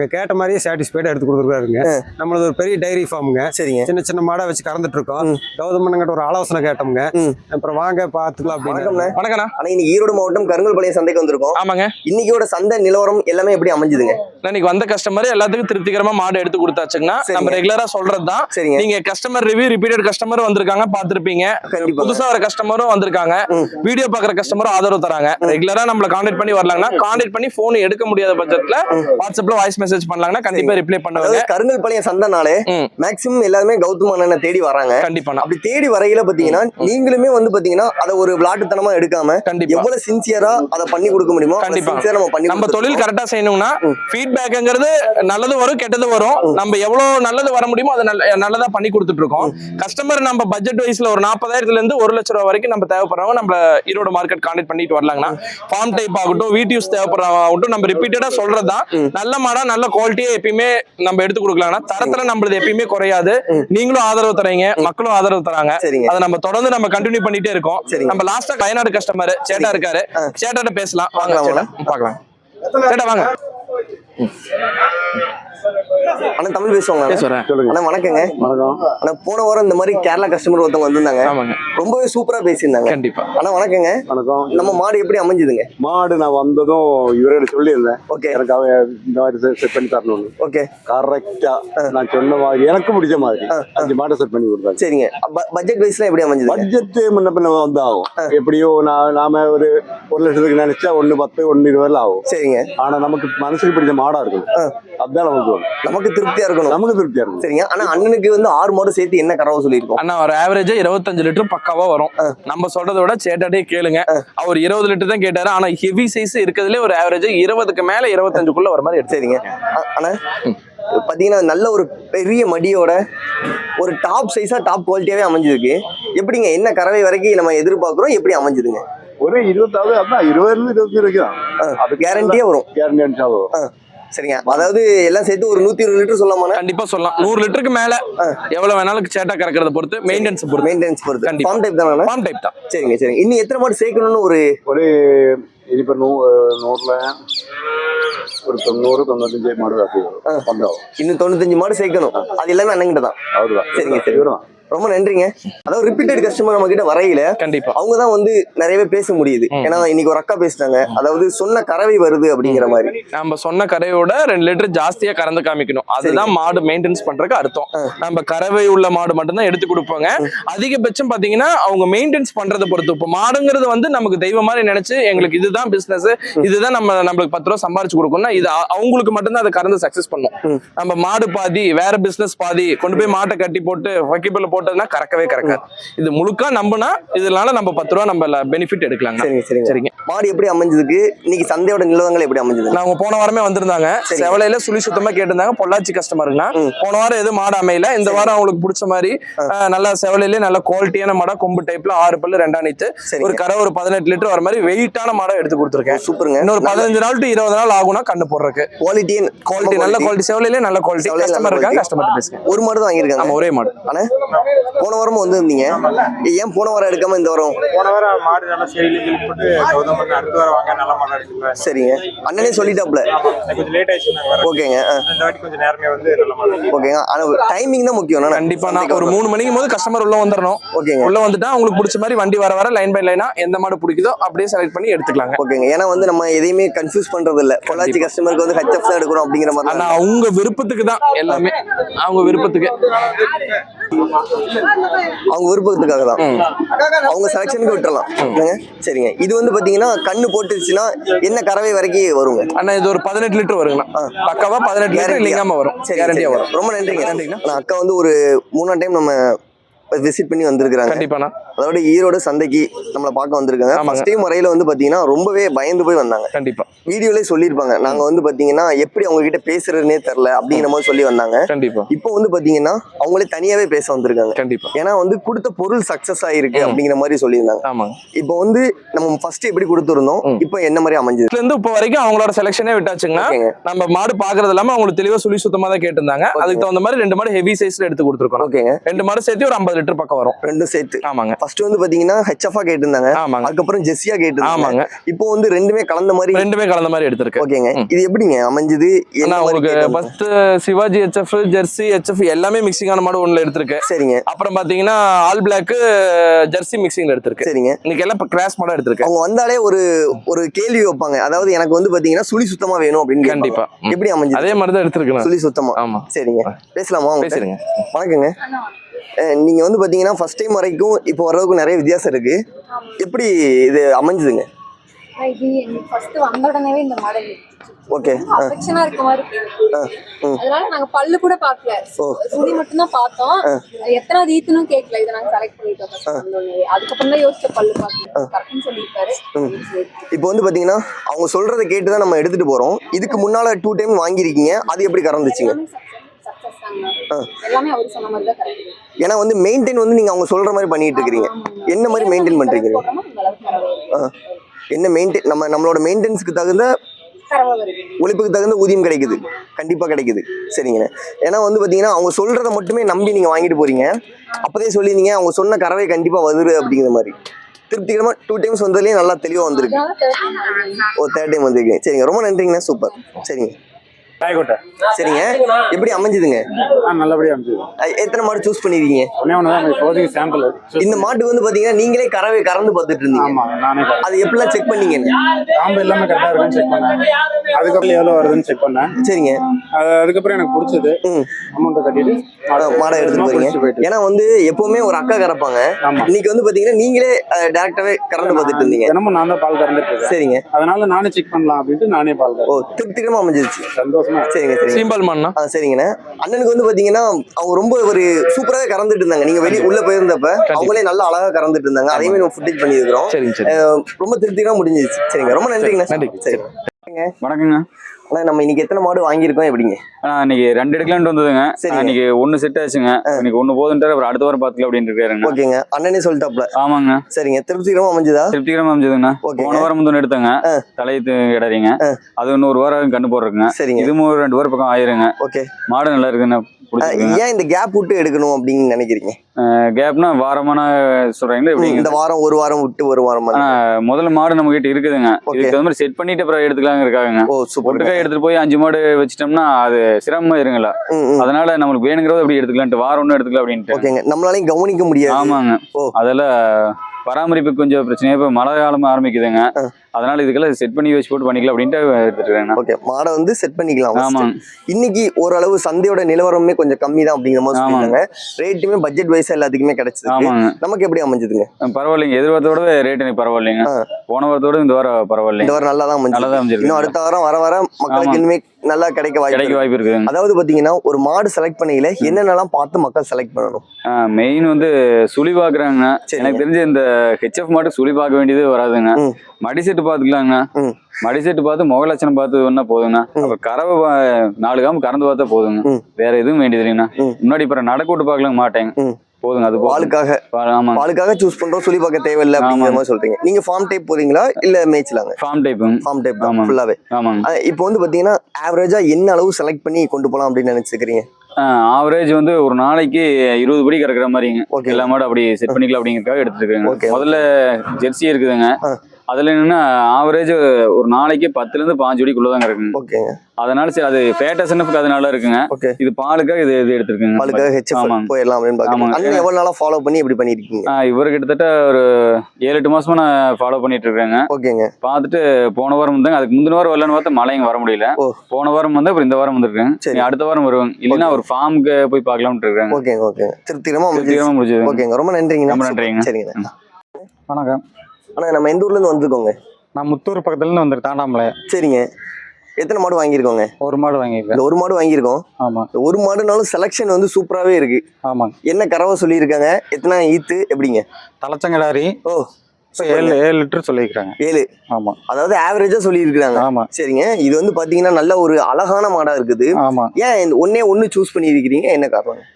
பாத்தீங்கன்னா நாங்க கேட்ட மாதிரியே சாட்டிஸ்ஃபைடா எடுத்து கொடுத்துருக்காருங்க. நம்மளது ஒரு பெரிய டைரி ஃபார்முங்க சரிங்க. சின்ன சின்ன மாடை வச்சு கறந்துட்டு இருக்கோம் கௌதமண்ணங்கிட்ட ஒரு ஆலோசனை கேட்டோம்ங்க. அப்புறம் வாங்க பாத்துக்கலாம் அப்படின்னு. வணக்கம்ண்ணே. வணக்கண்ணா ஆனா இன்னைக்கு ஈரோடு மாவட்டம் கருங்கல்பாளையம் சந்தைக்கு வந்திருக்கோம். ஆமாங்க. இன்னைக்கோட சந்தை நிலவரம் எல்லாமே எப்படி அமைஞ்சுதுங்க? நான் இன்னைக்கு வந்த கஸ்டமர் எல்லாத்துக்கும் திருப்திகரமா மாடு எடுத்து கொடுத்தாச்சுங்கன்னா. நம்ம ரெகுலரா சொல்றது தான். சரிங்க. நீங்க கஸ்டமர் ரிவ்யூ ரிப்பீட்டட் கஸ்டமர் வந்திருக்காங்க பாத்திருப்பீங்க புதுசா வர கஸ்டமரும் வந்திருக்காங்க. வீடியோ பாக்குற கஸ்டமரும் ஆதரவு தராங்க. ரெகுலரா நம்மள கான்டாக்ட் பண்ணி வரலாங்கன்னா கான்டாக்ட் பண்ணி போன் எடுக்க முடியாத பட்சத்துல வாட்ஸ்அப்ல வாய்ஸ் மெசேஜ் பண்ணலாங்கன்னா கண்டிப்பா ரிப்ளை பண்ணுவாங்க. அதாவது கருங்கல்பாளையம் சந்தைனாலே. மேக்சிமம் எல்லாருமே கௌதம் அண்ணனை தேடி வராங்க. கண்டிப்பாண்ணா அப்படி தேடி வரையில பாத்தீங்கன்னா நீங்களுமே வந்து பாத்தீங்கன்னா அதை ஒரு விளாட்டுத்தனமா எடுக்காம கண்டிப்பா. எவ்வளவு சின்சியரா அதை பண்ணி கொடுக்க முடியுமோ கண்டிப்பா. நம்ம பண்ணி நம்ம தொழில். கரெக்டா செய்யணும்னா ஃபீட்பேக்ங்கிறது நல்லது வரும் கெட்டது வரும். நம்ம எவ்வளவு நல்லது வர முடியுமோ அதை நல்ல- நல்லதா பண்ணி கொடுத்துட்டு இருக்கோம். கஸ்டமர் நம்ம பட்ஜெட் வைஸ்ல ஒரு நாற்பதாயிரத்துல இருந்து ஒரு லட்ச ரூபா வரைக்கும் நம்ம தேவைப்படுறவங்க நம்ம ஈரோடு மார்க்கெட் கான்டாக்ட் பண்ணிட்டு வரலாங்கண்ணா. ஃபார்ம் டைப் ஆகட்டும் வீட் யூஸ் தேவைப்படுறவங்க ஆகட்டும் நம்ம ரிப்பீட்டடா சொல்றதுதான். நல்ல மாடா நல்ல குவாலிட்டியை எப்பயுமே நம்ம எடுத்து கொடுக்கலாம்னா தரத்துல நம்மளது எப்பயுமே குறையாது. நீங்களும் ஆதரவு தரீங்க மக்களும் ஆதரவு தராங்க அதை நம்ம தொடர்ந்து நம்ம கண்டினியூ பண்ணிட்டே இருக்கோம். நம்ம லாஸ்டா வயநாடு கஸ்டமர் சேட்டா இருக்காரு. சேட்டாட்ட பேசலாம். வாங்க பார்க்கலாம். சேட்டா வாங்க. அண்ணா தமிழ் பேசுவாங்க பேசுறேன் அண்ணா வணக்கங்க. வணக்கம். அண்ணா போன வாரம் இந்த மாதிரி கேரளா கஸ்டமர் ஒருத்தவங்க வந்திருந்தாங்க. ஆமாங்க. ரொம்பவே சூப்பரா பேசியிருந்தாங்க. கண்டிப்பா. அண்ணா வணக்கங்க. வணக்கம். நம்ம மாடு எப்படி அமைஞ்சுதுங்க? மாடு நான் வந்ததும் இவர்கிட்ட சொல்லியிருந்தேன். ஓகே. எனக்கு அவன் இந்த மாதிரி செட் பண்ணி தரணும்னு. ஓகே. கரெக்டா நான் சொன்ன மாதிரி எனக்கு பிடிச்ச மாதிரி அஞ்சு மாடை செட் பண்ணி கொடுத்தாங்க. சரிங்க. பட்ஜெட் வைஸ்லாம் எப்படி அமைஞ்சுது பட்ஜெட் முன்ன பின்ன வந்து ஆகும் எப்படியோ நான் நாம ஒரு ஒரு லட்சத்துக்கு நினைச்சா ஒண்ணு பத்து ஒண்ணு இருபதுல ஆகும். சரிங்க. ஆனா நமக்கு மனசுக்கு பிடிச்ச மாடா இருக்கும். அதுதான் நமக்கு நமக்கு திருப்தியா இருக்கணும். நமக்கு திருப்தியா இருக்கும் சரிங்க. ஆனா அண்ணனுக்கு வந்து ஆறு மாடு சேர்த்து என்ன கறவை சொல்லியிருக்கோம்? அண்ணா ஒரு ஆவரேஜா இருபத்தஞ்சு லிட்டர் பக்காவா வரும். நம்ம சொல்றதை விட சேட்டாட்டே கேளுங்க. அவர் இருபது லிட்டர் தான் கேட்டாரு. ஆனா ஹெவி சைஸ் இருக்கிறதுலே ஒரு ஆவரேஜ் இருபதுக்கு மேல இருபத்தஞ்சுக்குள்ள வர மாதிரி எடுத்து சரிங்க. அ- அண்ணா பாத்தீங்கன்னா நல்ல ஒரு பெரிய மடியோட ஒரு டாப் சைஸா டாப் குவாலிட்டியாவே அமைஞ்சிருக்கு. எப்படிங்க என்ன கறவை வரைக்கும் நம்ம எதிர்பார்க்கிறோம்? எப்படி அமைஞ்சுதுங்க? ஒரு இருபத்தாவது அதான் இருபதுல இருந்து இருபத்தி வரைக்கும் அது கேரண்டியா வரும். கேரண்டி அனுப்பிச்சாலும் ஆ, சரிங்க. அதாவது எல்லாம் சேர்த்து ஒரு நூத்தி இருபது லிட்டர் சொல்லாமாண்ணா கண்டிப்பா சொல்லலாம். நூறு லிட்டருக்கு மேல எவ்வளவு வேணாலும் சேட்டா கறக்கிறத பொறுத்து மெயின்டெனன்ஸ் பொறுத்து. மெயின்டெனன்ஸ் பொறுத்து. கண்டிப்பா. ஃபார்ம் டைப் தானே ஃபார்ம் டைப் தான். சரிங்க சரிங்க. இன்னும் எத்தனை மாடு சேர்க்கணும்னு ஒரு ஒரு இனிப்ப நூ நூறுல ஒரு தொண்ணூறு தொண்ணூத்தஞ்சு மாடு வந்தாகும் இன்னும் தொண்ணூத்தஞ்சு மாடு சேர்க்கணும் அது எல்லாமே அண்ணங்கிட்ட தான் சரிங்க, சரி. ரொம்ப நன்றிங்க அதாவது ரிப்பீட்டட் கஸ்டமர் நம்ம கிட்ட வரையில கண்டிப்பா அவங்க தான் வந்து நிறையவே பேச முடியுது. ஏன்னா இன்னைக்கு ஒரு அக்கா பேசிட்டாங்க அதாவது சொன்ன கறவை வருது அப்படிங்கிற மாதிரி நம்ம சொன்ன கரையோட ரெண்டு லிட்டர் ஜாஸ்தியா கறந்து காமிக்கணும் அதுதான் மாடு மெயின்டெனன்ஸ் பண்றதுக்கு அர்த்தம் நம்ம கறவை உள்ள மாடு மட்டும்தான் எடுத்து கொடுப்பாங்க அதிகபட்சம் பாத்தீங்கன்னா அவங்க மெயின்டெனன்ஸ் பண்றதை பொறுத்து இப்போ மாடுங்கிறது வந்து நமக்கு தெய்வம் மாதிரி நினைச்சு எங்களுக்கு இதுதான் பிசினஸ் இதுதான் நம்ம நம்மளுக்கு பத்து ரூபா சம்பாரிச்சு கொடுக்கணும்னா இது அவங்களுக்கு மட்டும்தான் அதை கறந்து சக்சஸ் பண்ணும். நம்ம மாடு பாதி வேற பிசினஸ் பாதி கொண்டு போய் மாட்டை கட்டி போட்டு வக்கிப்பில் போட்டதுன்னா கறக்கவே கறக்காது. இது முழுக்க நம்பினா இதனால நம்ம பத்து ரூபா நம்ம பெனிஃபிட் எடுக்கலாங்க. சரிங்க சரிங்க. சரிங்க. மாடு எப்படி அமைஞ்சதுக்கு? இன்னைக்கு சந்தையோட நிலவரங்கள் எப்படி அமைஞ்சது அவங்க போன வாரமே வந்திருந்தாங்க. செவலையில சுழி சுத்தமா கேட்டிருந்தாங்க. பொள்ளாச்சி கஸ்டமருங்கண்ணா ம். போன வாரம் எதுவும் மாடு அமையல. இந்த வாரம் அவங்களுக்கு பிடிச்ச மாதிரி நல்ல செவலையிலே நல்ல குவாலிட்டியான மாடா கொம்பு டைப்ல ஆறு பல்லு ரெண்டா நீத்து. ஒரு கரை ஒரு பதினெட்டு லிட்டர் வர மாதிரி வெயிட்டான மாடா எடுத்து கொடுத்துருக்கேன். சூப்பருங்க. இன்னொரு பதினஞ்சு நாள் டு இருபது நாள் ஆகும்னா கண்ணு போடுறதுக்கு. குவாலிட்டி குவாலிட்டி நல்ல குவாலிட்டி செவலையிலே நல்ல குவாலிட்டி கஸ்டமர் இருக்காங்க quality. கஸ்டமர் பேசுங்க. ஒரு மாடு தான் வாங்கியிருக்காங்க. ஆமா ஒரே மாடு. ஆனா போன வாரமும் வந்திருந்தீங்க. ஏன் போன வாரம் எடுக்காம இந்த வாரம்? போன வாரம் மாடு நல்லா சரியில்லை போட்டு அடுத்த வாரம் வாங்க நல்ல மாடு எடுத்துக்கலாம் சரிங்க. அண்ணனே சொல்லிட்டாப்ல கொஞ்சம் லேட் ஆயிடுச்சு ஓகேங்க ஆ, இந்த வாட்டி கொஞ்சம் நேரமே வந்து நல்ல மாடு ஓகேங்க ஆனா டைமிங் தான் முக்கியம். கண்டிப்பா நான் ஒரு மூணு மணிக்கு போது கஸ்டமர் உள்ள வந்துடணும் ஓகேங்க. உள்ள வந்துட்டா அவங்களுக்கு பிடிச்ச மாதிரி வண்டி வர வர லைன் பை லைனா எந்த மாடு பிடிக்குதோ அப்படியே செலக்ட் பண்ணி எடுத்துக்கலாங்க ஓகேங்க. ஏன்னா வந்து நம்ம எதையுமே கன்ஃபியூஸ் பண்றது இல்ல பொள்ளாச்சி கஸ்டமருக்கு வந்து ஹச்எஃப் தான் எடுக்கிறோம் அப்படிங்கிற மாதிரி ஆனா. அவங்க விருப்பத்துக்கு தான் எல்லாமே. அவங்க விருப்பத்துக்கு. அவங்க விருப்பத்துக்காக தான். அவங்க செலெக்ஷனுக்கு விட்டுறலாம்? சரிங்க. இது வந்து பாத்தீங்கன்னா கண்ணு போட்டுச்சுன்னா என்ன கறவை வரைக்கும் வருங்க? அண்ணா இது ஒரு பதினெட்டு லிட்டர் வருங்கண்ணா. பக்காவா பதினெட்டு லிட்டர்? இல்லைங்காம வரும். சரி. வரும். ரொம்ப நன்றிங்க. நன்றிங்கண்ணா. அக்கா வந்து ஒரு மூணாம் டைம் நம்ம விசிட் பண்ணி வந்திருக்கிறாங்க. கண்டிப்பாண்ணா. அதோட ஈரோடு சந்தைக்கு நம்மளை பார்க்க வந்திருக்காங்க. ஃபர்ஸ்ட் டைம் வரையில வந்து பாத்தீங்கன்னா ரொம்பவே பயந்து போய் வந்தாங்க. கண்டிப்பா. வீடியோலயே சொல்லியிருப்பாங்க. நாங்க வந்து பாத்தீங்கன்னா எப்படி அவங்க கிட்ட பேசுறதுனே தெரியல அப்படிங்கிற மாதிரி சொல்லி வந்தாங்க. கண்டிப்பா. இப்போ வந்து பாத்தீங்கன்னா அவங்களே தனியாவே பேச வந்திருக்காங்க. கண்டிப்பா. ஏன்னா வந்து கொடுத்த பொருள் சக்சஸ் ஆயிருக்கு ம். அப்படிங்கிற மாதிரி சொல்லியிருந்தாங்க. ஆமாங்க. இப்போ வந்து நம்ம ஃபர்ஸ்ட் எப்படி கொடுத்துருந்தோம். இப்போ என்ன மாதிரி அமைஞ்சது? இருந்து இப்போ வரைக்கும் அவங்களோட செலெக்ஷனே விட்டாச்சுங்கன்னா நம்ம மாடு பாக்குறது இல்லாம அவங்களுக்கு தெளிவா சுழி சுத்தமா தான் கேட்டிருந்தாங்க. அதுக்கு தகுந்த மாதிரி ரெண்டு மாடு ஹெவி சைஸ்ல எடுத்து கொடுத்துருக்கோம் ஓகேங்க. ரெண்டு மாடு சேர்த்து ஒரு ஐம்பது லிட்டர் பக்கம் வரும். ரெண்டும் சேர்த்து. ஆமாங்க. ஃபர்ஸ்ட் வந்து பாத்தீங்கன்னா ஹெச்எஃப்ஆ கேட்டிருந்தாங்க. ஆமாங்க. அதுக்கப்புறம் ஜெஸ்ஸியா கேட்டிருந்தாங்க. ஆமாங்க. இப்போ வந்து ரெண்டுமே கலந்த மாதிரி ரெண்டுமே கலந்த மாதிரி எடுத்திருக்கு. ஓகேங்க. இது எப்படிங்க அமைஞ்சது? மாதிரி உங்களுக்கு? First Sivaji HF Jersey HF எல்லாமே மிக்சிங்கான மாடு ஒண்ணுல எடுத்திருக்கு. சரிங்க. அப்புறம் பாத்தீங்கன்னா ஆல் பிளாக் ஜெர்சி மிக்சிங்ல எடுத்திருக்கு. சரிங்க. இன்னைக்கு எல்லாம் கிராஸ் மாடா எடுத்திருக்கு அவங்க வந்தாலே ஒரு ஒரு கேள்வி வைப்பாங்க. அதாவது எனக்கு வந்து பாத்தீங்கன்னா சுழி சுத்தமா வேணும் அப்படின்னு. கண்டிப்பா. எப்படி அமைஞ்சது? அதே மாதிரி தான் எடுத்திருக்கு சுழி சுத்தமா? ஆமா. சரிங்க. பேசலாமா? பேசுறீங்க. வணக்கங்க. நீங்க வந்து பாத்தீங்கன்னா ஃபர்ஸ்ட் டைம் வரைக்கும் இப்போ வர்றதுக்கும் நிறைய வித்தியாசம் இருக்கு. எப்படி இது அமைஞ்சதுங்க? இது எனக்கு ஃபர்ஸ்ட் வந்த உடனே இந்த மாடல் ஓகே அஃபெக்ஷனா இருக்க மாதிரி. அதனால நாங்க பல்லு கூட பார்க்கல. சுடி மட்டும் தான் பார்த்தோம். எத்தனாவது ஈத்துனும் கேட்கல. இதை நாங்க செலக்ட் பண்ணிட்டோம். அதுக்கப்புறம் தான் யோசிச்ச பல்லு பார்க்கல. கரெக்ட்னு சொல்லியிருக்காரு. இப்போ வந்து பாத்தீங்கன்னா அவங்க சொல்றதை கேட்டு தான் நம்ம எடுத்துட்டு போறோம். இதுக்கு முன்னால டூ டைம் வாங்கியிருக்கீங்க. அது எப்படி கறந்துச்சுங்க? எல்லாமே success தாங்க. எல்லாமே அவர் சொன்ன மாதிரி தான் கரெக்ட் ஏன்னா வந்து மெயின்டைன் வந்து நீங்க அவங்க சொல்ற மாதிரி பண்ணிட்டு இருக்கிறீங்க. என்ன மாதிரி மெயின்டைன் பண்றீங்க? என்ன மெயின்டைன் நம்ம நம்மளோட மெயின்டெனன்ஸ்க்கு தகுந்த உழைப்புக்கு தகுந்த ஊதியம் கிடைக்குது. கண்டிப்பா கிடைக்குது. சரிங்கண்ணே. ஏன்னா வந்து பாத்தீங்கன்னா அவங்க சொல்றத மட்டுமே நம்பி நீங்க வாங்கிட்டு போறீங்க. அப்பதே சொல்லியிருந்தீங்க அவங்க சொன்ன கறவை கண்டிப்பா வருது அப்படிங்கிற மாதிரி. திருப்திகரமா டூ டைம்ஸ் வந்ததுலயே நல்லா தெளிவா வந்திருக்கு. ஓ தேர்ட் டைம் வந்திருக்கீங்க சரிங்க. ரொம்ப நன்றிங்கண்ணா. சூப்பர். சரிங்க. ராயக்கோட்டை சரிங்க. எப்படி அமைஞ்சதுங்க? நல்லபடியாக அமைச்சது அஹ் எத்தனை மாடு சூஸ் பண்ணிருக்கீங்க? ஒன்னே ஒன்று தான் இப்போதைக்கு சாம்பிள் இந்த மாட்டுக்கு வந்து பாத்தீங்கன்னா நீங்களே கறவை கறந்து பார்த்துட்டு இருந்தீங்க. ஆமாம் நானே. அது எப்படிலாம் செக் பண்ணீங்க காம்பு எல்லாமே கரெக்டாக இருக்குன்னு செக் பண்ணேன். அதுக்கப்புறம் எவ்வளோ வருதுன்னு செக் பண்ணேன். சரிங்க. அது அதுக்கப்புறம் எனக்கு பிடிச்சது. ம். அமௌண்ட்டை கட்டிட்டு மாடை எடுத்துட்டு போறீங்க. போயிட்டு. ஏன்னா வந்து எப்பவுமே ஒரு அக்கா கறப்பாங்க. இன்னைக்கு வந்து பாத்தீங்கன்னா நீங்களே டேரக்டாவே கறந்து பார்த்துட்டு இருந்தீங்க. தினமும் நான் தான் பால் கறந்துட்டு சரிங்க. அதனால நானே செக் பண்ணலாம் அப்படின்ட்டு நானே பால் ஓ கறந்தேன் திருப்திகரமா அமைஞ்சிருச்சு. சந்தோஷமா. சரிங்க சரிங்க. சீம்பல் மண்ணா ஆ சரிங்கண்ணே. அண்ணனுக்கு வந்து பாத்தீங்கன்னா அவங்க ரொம்ப ஒரு சூப்பராவே கறந்துட்டு இருந்தாங்க. நீங்க வெளிய உள்ள போயிருந்தப்ப அவங்களே நல்லா அழகா கறந்துட்டு இருந்தாங்க. அதையுமே நம்ம ஃபுட்டேஜ் பண்ணியிருக்கிறோம் சரிங்க சரி ரொம்ப திருப்திகரமா முடிஞ்சிருச்சு. சரிங்க ரொம்ப நன்றிங்கண்ணா. நன்றி. சரி. வணக்கங்க. அண்ணா நம்ம இன்னைக்கு எத்தனை மாடு வாங்கியிருக்கோம்? எப்படிங்க? இன்னைக்கு ரெண்டு எடுக்கலான்ட்டு வந்ததுங்க. இன்னைக்கு ஒண்ணு செட் ஆச்சுங்க. இன்னைக்கு ஒண்ணு போதுன்ட்டு அப்புறம் அடுத்த வாரம் பாத்துக்கலாம் அப்படின்னு இருக்காருங்க. ஓகேங்க. அண்ணனே சொல்லிட்டாப்ல ஆமாங்க. சரிங்க. திருப்திகரமா அமைஞ்சதா? திருப்திகரமா அமைஞ்சதுங்க. போன வாரம் வந்து எடுத்தங்க. தலையத்து இடறீங்க. அது இன்னொரு வாரம் கண்ணு போடுறதுங்க சரிங்க. இதுவும் ஒரு ரெண்டு வாரம் பக்கம் ஆயிருங்க. ஓகே. மாடு நல்லா இருக்குன்னு ஏன் இந்த கேப் விட்டு எடுக்கணும் அப்படின்னு நினைக்கிறீங்க? கேப்னா வாரமான சொல்றீங்களா ம், எப்படிங்க? இந்த வாரம் ஒரு வாரம் விட்டு ஒரு வாரம் முதல்ல மாடு நம்ம கிட்ட இருக்குதுங்க. இதுக்கு தகுந்த மாதிரி செட் பண்ணிட்டு அப்புறம் எடுத்துக்கலாங்க இருக்காங்க ஒட்டுக்கா எடுத்துட்டு போய் அஞ்சு மாடு வச்சிட்டோம்னா அது சிரமமா இருங்களா அதனால நம்மளுக்கு வேணுங்கிறத அப்படி எடுத்துக்கலான்ட்டு வாரம் ஒண்ணு எடுத்துக்கலாம் அப்படின்ட்டு. நம்மளாலையும் கவனிக்க முடியாது. ஆமாங்க. அதெல்லாம் பராமரிப்பு கொஞ்சம் பிரச்சனையா இப்ப மழை காலம் ஆரம்பிக்குதுங்க. அதனால இதுக்கெல்லாம் செட் பண்ணி வச்சு போட்டு பண்ணிக்கலாம் அப்படின்ட்டு எடுத்துட்டு ஓகே. மாடை வந்து செட் பண்ணிக்கலாம். ஆமாங்க. இன்னைக்கு ஓரளவு சந்தையோட நிலவரமே கொஞ்சம் கம்மி தான் அப்படிங்கிற மாதிரி ரேட்டுமே பட்ஜெட் வைஸ் எல்லாத்துக்குமே கிடைச்சது நமக்கு எப்படி அமைஞ்சதுங்க பரவாயில்லைங்க எதிர்பார்த்தோட ரேட் எனக்கு பரவாயில்லைங்க. போன வாரத்தோட இந்த வாரம் இந்த பரவாயில்லைங்க வாரம் நல்லா தான் தான் இன்னும் அடுத்த வாரம் வர வர மக்களுக்கு. இனிமே நல்லா கிடைக்க வாய்ப்பு கிடைக்க இருக்கு. வாய்ப்பு இருக்குதுங்க அதாவது பாத்தீங்கன்னா ஒரு மாடு செலக்ட் பண்ணையில என்னென்னலாம் பார்த்து மக்கள் செலக்ட் பண்ணணும் மெயின் வந்து சுழி பாக்குறாங்க. எனக்கு தெரிஞ்ச இந்த ஹெச்எஃப் மாட்டு சுழி பார்க்க வேண்டியது வராதுங்க. மடி செட்டு பாத்துக்கலாங்க. மடி செட்டு பார்த்து முக லட்சணம் பார்த்து வேணா போதுங்க அப்புறம் கறவை நாலு காம்பு கறந்து பார்த்தா போதுங்க. வேற எதுவும் வேண்டியது இல்லைங்கண்ணா. முன்னாடி இப்ப நடக்க விட்டு பார்க்கலாம் மாட்டேங்க. போதுங்க அது. பாலுக்காக பாலுக்காக சூஸ் பண்றோம் சொல்லி பார்க்க தேவையில்லை அப்படிங்கிற. மாதிரி சொல்றீங்க. நீங்க ஃபார்ம் டைப் போறீங்களா இல்ல மேய்ச்சலாங்க ஃபார்ம் டைப்புங்க ஃபார்ம் டைப் ஆமாங்க. ஃபுல்லாவே ஆமாங்க. இப்போ வந்து பாத்தீங்கன்னா ஆவரேஜா என்ன அளவு செலக்ட் பண்ணி கொண்டு போலாம் அப்படின்னு நினைச்சுக்கிறீங்க? ஆவரேஜ் வந்து ஒரு நாளைக்கு இருபது படி கறக்குற மாதிரிங்க. ஓகே எல்லா மாடும் அப்படி செட் பண்ணிக்கலாம் அப்படிங்கறதுக்காக எடுத்துருக்காங்க. முதல்ல ஜெர்சி இருக்குதுங்க. அதுல என்னன்னா ஆவரேஜ் ஒரு நாளைக்கு பத்துல இருந்து பாஞ்சு படிக்குள்ளதான் இருக்குங்க. ஓகேங்க. அதனால சரி அது ஃபேட்டஸ்னுக்கு அதனால இருக்குங்க. ஓகே. இது பாலுக்காக இது இது எடுத்திருக்குங்க. பாலுக்காக ஹெச்எஃப். போயிடலாம் அப்படின்னு பாக்குறீங்க ஆமாங்க. அண்ணன் எவ்வளவு நாளா ஃபாலோ பண்ணி இப்படி பண்ணிருக்கீங்க? இவர் கிட்டத்தட்ட ஒரு ஏழு எட்டு மாசமா நான் ஃபாலோ பண்ணிட்டு இருக்கேங்க. ஓகேங்க. பார்த்துட்டு போன வாரம் வந்தாங்க. அதுக்கு முந்தின வாரம் வரலன்னு பார்த்தா மழைங்க வர முடியல. போன வாரம் வந்து அப்புறம் இந்த வாரம் வந்திருக்கேன். சரி. அடுத்த வாரம் வருவாங்க. இல்லைன்னா ஒரு ஃபார்முக்கு போய் பார்க்கலாம்னு இருக்காங்க. ஓகேங்க ஓகேங்க. திருப்திகரமா முடிஞ்சிருச்சு. திருப்திகரமா முடிஞ்சது ஓகேங்க ரொம்ப நன்றிங்க. ரொம்ப நன்றிங்க. சரிங்க வணக்கம். அண்ணா நம்ம எந்த ஊர்ல இருந்து வந்திருக்கோங்க? நான் முத்தூர் பக்கத்துலேருந்து வந்துருக்கு தாண்டாமலை. சரிங்க. எத்தனை மாடு வாங்கியிருக்கோங்க? ஒரு மாடு வாங்கியிருக்கேன். ஒரு மாடு வாங்கியிருக்கோம். ஆமாம் ஒரு மாடுனாலும் செலெக்ஷன் வந்து சூப்பராகவே இருக்கு. ஆமாங்க என்ன கறவை சொல்லியிருக்காங்க? எத்தனை ஈத்து எப்படிங்க? தலைச்சங்கடாரி. ஓ ஏழு ஏழு லிட்டர் சொல்லியிருக்கிறாங்க ஏழு. ஆமாம் அதாவது ஆவரேஜா சொல்லியிருக்கிறாங்க. ஆமாம் சரிங்க. இது வந்து பாத்தீங்கன்னா நல்ல ஒரு அழகான மாடா இருக்குது. ஆமாம் ஏன் ஒண்ணே ஒண்ணு சூஸ் பண்ணியிருக்கிறீங்க? என்ன காரணம்?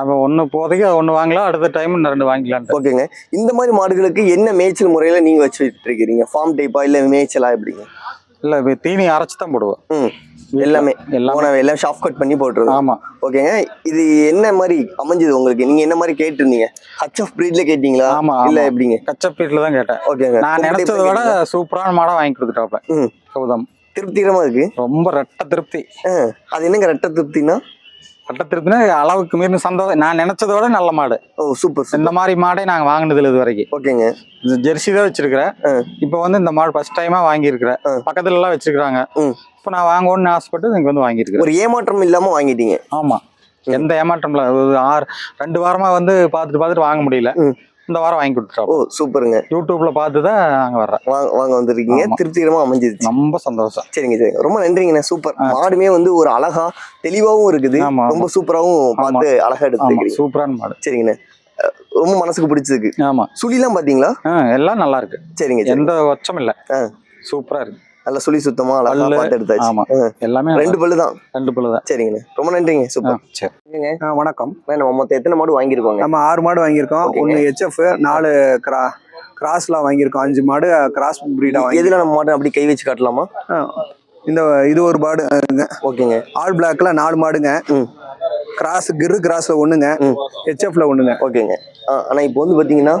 அவன் ஒன்று போதைக்கு ஒன்று வாங்கலாம். அடுத்த டைம் ரெண்டு வாங்கிக்கலான்ட்டு ஓகேங்க. இந்த மாதிரி மாடுகளுக்கு என்ன மேய்ச்சல் முறையில நீங்க வச்சுட்டு இருக்கிறீங்க ஃபார்ம் டைப்பா இல்ல மேய்ச்சலா எப்படிங்க இல்லை தீனி அரைச்சி தான் போடுவோம். ம். எல்லாமே. எல்லாமே. எல்லாம் ஷாப் கட் பண்ணி போட்டுருது ஆமா. ஓகேங்க. இது என்ன மாதிரி அமைஞ்சது உங்களுக்கு? நீங்க என்ன மாதிரி கேட்டிருந்தீங்க? ஹச் ஆஃப் பிரீட்ல கேட்டீங்களா? ஆமா, இல்ல. எப்படிங்க? கச்சப்பீட்ல தான் கேட்டேன். ஓகேங்க. நான் நினைச்சதை விட சூப்பரான மாடா வாங்கி கொடுத்துட்டாப்ப ம். கௌதம் திருப்திகரமா இருக்கு? ரொம்ப ரெட்ட திருப்தி. அது என்னங்க ரெட்ட திருப்தினா? ரெட்ட திருப்தினா அளவுக்கு மீறின சந்தோஷம் நான் நினைச்சதை விட நல்ல மாடு. ஓ சூப்பர் இந்த மாதிரி மாடே நாங்க வாங்கினது இது வரைக்கும் ஓகேங்க. இது ஜெர்சி தான் வச்சிருக்கிறேன். இப்போ வந்து இந்த மாடு ஃபர்ஸ்ட் டைமா வாங்கியிருக்கிறேன். பக்கத்துல எல்லாம் வச்சிருக்காங்க. இப்போ நான் வாங்கணும்னு ஆசைப்பட்டு இங்க வந்து வாங்கியிருக்கிறேன். ஒரு ஏமாற்றம் இல்லாம வாங்கிட்டீங்க. ஆமா. எந்த ஏமாற்றம் இல்ல ஒரு ஆறு ரெண்டு வாரமா வந்து பார்த்துட்டு பார்த்துட்டு வாங்க முடியல. இந்த வாரம் வாங்கி கொடுத்துட்டோம். ஓ சூப்பருங்க. யூடியூப்ல பார்த்து தான் நாங்க வர்றேன். வாங்க வாங்க வந்திருக்கீங்க. ஆமா. திருப்திகரமா அமைஞ்சிருச்சு. ரொம்ப சந்தோஷம். சரிங்க சரிங்க. ரொம்ப நன்றிங்கண்ணே. சூப்பர். மாடுமே வந்து ஒரு அழகா தெளிவாவும் இருக்குது. ரொம்ப சூப்பராவும் பார்த்து அழகா எடுத்துக்கிறீங்க சூப்பரான மாடு. சரிங்கண்ணே. ரொம்ப மனசுக்கு பிடிச்சிருக்கு. ஆமா. சுழிலாம் பாத்தீங்களா எல்லாம் நல்லா இருக்கு. சரிங்க சரி எந்த ஒச்சம் இல்ல. சூப்பரா இருக்கு. நல்லா சுழி சுத்தமா அழகா பார்த்து எடுத்தாச்சு. எல்லாமே ரெண்டு பல்லு தான் ரெண்டு பல்லு தான் சரிங்கண்ணே. ரொம்ப நன்றிங்க. சூப்பர். சரி. ஆ, வணக்கம். நம்ம மொத்தம் எத்தனை மாடு வாங்கியிருக்கோங்க? நம்ம ஆறு மாடு வாங்கியிருக்கோம். ஒன்று ஹெச்எஃப் நாலு கிரா கிராஸ்லாம் வாங்கியிருக்கோம். அஞ்சு மாடு கிராஸ் பிரீடாக வாங்கி எதுல நம்ம மாடு அப்படி கை வச்சு காட்டலாமா? இந்த இது ஒரு மாடு ஓகேங்க. ஆல் பிளாக்ல நாலு மாடுங்க. கிராஸ் கிரு கிராஸ்ல ஒண்ணுங்க ம். ஹெச்எஃப்ல ஒண்ணுங்க ஓகேங்க ஆ, ஆனா இப்போ வந்து பாத்தீங்கன்னா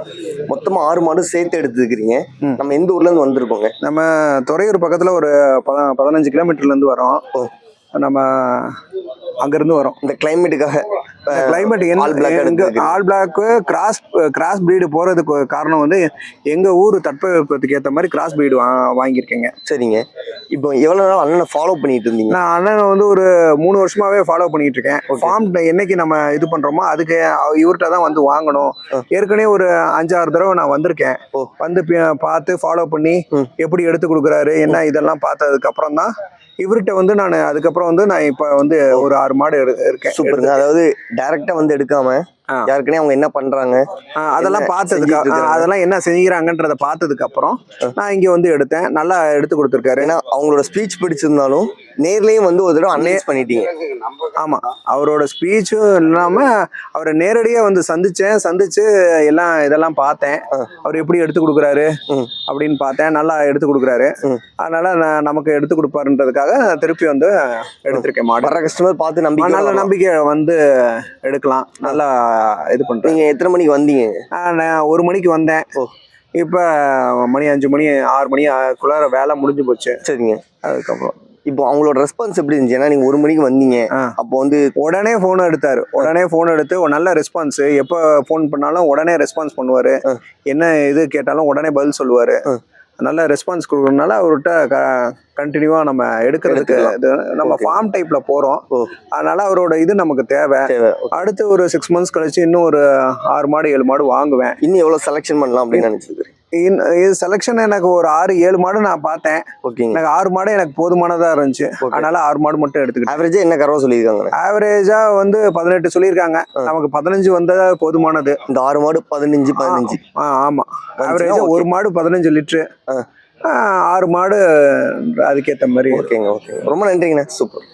மொத்தமா ஆறு மாடு சேர்த்து எடுத்துக்கிறீங்க. நம்ம எந்த ஊர்ல இருந்து வந்திருக்கோங்க நம்ம துறையூர் பக்கத்துல ஒரு பத- பதினஞ்சு கிலோமீட்டர்ல இருந்து வரோம். நம்ம அங்கிருந்து வரோம் இந்த கிளைமேட்டுக்காக கிளைமேட் எங்க. All black cross cross breed போறதுக்கு காரணம் வந்து எங்க ஊர் தட்பவெப்பத்துக்கு ஏத்த மாதிரி கிராஸ் பிரீடு வாங்கியிருக்கேங்க சரிங்க இப்போ எவ்வளவு நாள் அண்ணனை ஃபாலோ பண்ணிட்டு இருந்தீங்க நான் அண்ணனை வந்து ஒரு மூணு வருஷமாவே ஃபாலோ பண்ணிட்டு இருக்கேன். ஃபார்ம் என்னைக்கு நம்ம இது பண்றோமோ அதுக்கு இவர்கிட்ட தான் வந்து வாங்கணும். ஏற்கனவே ஒரு அஞ்சாறு தடவை நான் வந்திருக்கேன். வந்து பார்த்து ஃபாலோ பண்ணி. எப்படி எடுத்து கொடுக்குறாரு என்ன இதெல்லாம் பார்த்ததுக்கு அப்புறம் தான் இவர்கிட்ட வந்து நான் அதுக்கப்புறம் வந்து நான் இப்ப வந்து ஒரு ஆறு மாடு இருக்கேன். சூப்பருங்க. அதாவது டைரக்டா வந்து எடுக்காம யாருக்குனே அவங்க என்ன பண்றாங்க அதெல்லாம் பார்த்ததுக்கு? அதெல்லாம் என்ன செஞ்சுக்கிறாங்கன்றத பார்த்ததுக்கு அப்புறம் நான் இங்க வந்து எடுத்தேன். நல்லா எடுத்து கொடுத்துருக்காரு. ஏன்னா அவங்களோட ஸ்பீச் பிடிச்சிருந்தாலும் நேர்லயும் வந்து ஒரு தடவை அனலைஸ் பண்ணிட்டீங்க. ஆமா. அவரோட ஸ்பீச்சும் இல்லாம அவரை நேரடியா வந்து சந்திச்சேன். சந்திச்சு எல்லாம் இதெல்லாம் பார்த்தேன். அவர் எப்படி எடுத்து கொடுக்குறாரு. அப்படின்னு பார்த்தேன். நல்லா எடுத்து கொடுக்குறாரு. அதனால நான் நமக்கு எடுத்து கொடுப்பாருன்றதுக்காக திருப்பி வந்து எடுத்திருக்கேன் மாடு. கஸ்டமர் பார்த்து நம்பிக்கை நல்ல. நம்பிக்கை வந்து எடுக்கலாம். நல்லா இது பண்றேன். நீங்க எத்தனை மணிக்கு வந்தீங்க? நான் ஒரு மணிக்கு வந்தேன். இப்போ மணி அஞ்சு மணி ஆறு மணி குள்ளார வேலை முடிஞ்சு போச்சு. சரிங்க. அதுக்கப்புறம். இப்போ அவங்களோட ரெஸ்பான்ஸ் எப்படி இருந்துச்சு? ஏன்னா நீங்க ஒரு மணிக்கு வந்தீங்க. அப்போ வந்து உடனே ஃபோன் எடுத்தாரு. உடனே ஃபோன் எடுத்து நல்ல ரெஸ்பான்ஸ் எப்போ ஃபோன் பண்ணாலும் உடனே ரெஸ்பான்ஸ் பண்ணுவாரு. என்ன இது கேட்டாலும் உடனே பதில் சொல்லுவாரு. நல்ல ரெஸ்பான்ஸ் கொடுக்கறதுனால அவர்கிட்ட கண்டினியூவா நம்ம எடுக்கிறதுக்கு நம்ம. ஃபார்ம் டைப்ல போறோம். ஓ. அதனால அவரோட இது நமக்கு தேவை. அடுத்து ஒரு சிக்ஸ் மந்த்ஸ் கழிச்சு இன்னும் ஒரு ஆறு மாடு ஏழு மாடு வாங்குவேன். இன்னும் எவ்வளவு செலெக்ஷன் பண்ணலாம் அப்படின்னு நினைச்சிருக்கேன் இன்- இது செலெக்ஷன் எனக்கு ஒரு ஆறு ஏழு மாடு நான் பார்த்தேன். ஓகேங்க எனக்கு ஆறு மாடு எனக்கு போதுமானதா இருந்துச்சு. அதனால ஆறு மாடு மட்டும் எடுத்துக்கிட்டேன். ஆவரேஜா என்ன கறவை சொல்லியிருக்காங்க? ஆவரேஜா வந்து பதினெட்டு சொல்லியிருக்காங்க. நமக்கு பதினஞ்சு வந்ததா போதுமானது. இந்த ஆறு மாடு பதினஞ்சு பதினஞ்சு. ஆ ஆமா. வந்துச்சுன்னா ஆவரேஜா okay. ஒரு மாடு பதினஞ்சு லிட்டரு. ஆ. ஆறு மாடு அதுக்கேத்த மாதிரி ஓகேங்க ஓகேங்க. ரொம்ப நன்றிங்கண்ணா. சூப்பர்.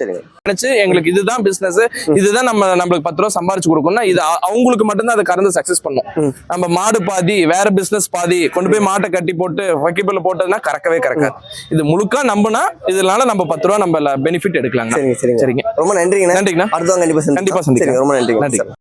சரிங்க. நினைச்சு எங்களுக்கு இதுதான் பிசினஸ் இதுதான் நம்ம நம்மளுக்கு பத்து ரூபா சம்பாரிச்சு கொடுக்கணும்னா இது அவங்களுக்கு மட்டும்தான் அதை கறந்து சக்சஸ் பண்ணும். நம்ம மாடு பாதி வேற பிசினஸ் பாதி கொண்டு போய் மாட்டை கட்டி போட்டு வக்கிப்பில் போட்டதுன்னா கறக்கவே கறக்காது. இது முழுக்க நம்பினா இதனால நம்ம பத்து ரூபா நம்ம பெனிஃபிட் எடுக்கலாங்க சரிங்க சரிங்க. சரிங்க. ரொம்ப நன்றிங்கண்ணா. நன்றிங்கண்ணா. அடுத்தவங்க கண்டிப்பா. கண்டிப்பா. சரிங்க ரொம்ப நன்றிங்க. நன்றி. சரி.